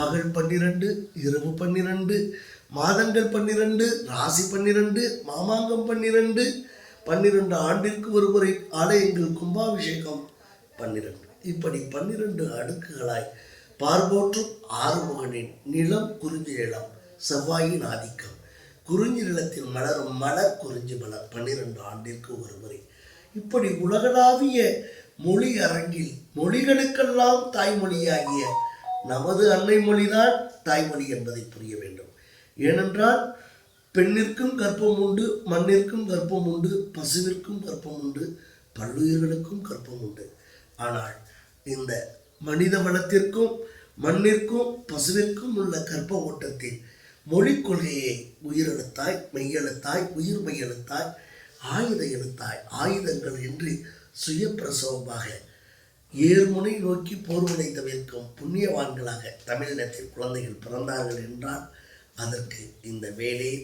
பகல் பன்னிரண்டு இரவு பன்னிரண்டு மாதங்கள் பன்னிரண்டு ராசி பன்னிரண்டு மாமாங்கம் பன்னிரண்டு பன்னிரண்டு ஆண்டிற்கு ஒருமுறை ஆலயங்கள் கும்பாபிஷேகம் பன்னிரண்டு. இப்படி பன்னிரண்டு அடுக்குகளாய் பார்போற்றும் ஆறுமுகனின் நிலம் குறிஞ்சி நிலம் செவ்வாயின் ஆதிக்கம். குறிஞ்சி நிலத்தில் மலரும் மலர் குறிஞ்சி மலர் பன்னிரண்டு ஆண்டிற்கு ஒரு முறை இப்படி உலகளாவிய மொழி அரங்கில் மொழிகளுக்கெல்லாம் தாய்மொழியாகிய நமது அன்னை மொழிதான் தாய்மொழி என்பதை புரிய வேண்டும். ஏனென்றால் பெண்ணிற்கும் கற்பம் உண்டு மண்ணிற்கும் கற்பம் உண்டு பசுவிற்கும் கற்பம் உண்டு பல்லுயிர்களுக்கும் கற்பம் உண்டு. ஆனால் இந்த மனித வளத்திற்கும் மண்ணிற்கும் பசுவிற்கும் உள்ள கற்ப ஓட்டத்தில் மொழிக் கொள்கையை உயிரெழுத்தாய் மெய்யெழுத்தாய் உயிர் மெய்யெழுத்தாய் ஆயுத எழுத்தாய் ஆயுதங்கள் என்று சுயப்பிரசவமாக ஏர்முனை நோக்கி போர்முனை தவிர்க்கும் புண்ணியவான்களாக தமிழினத்தில் குழந்தைகள் பிறந்தார்கள் என்றால் அதற்கு இந்த வேலையை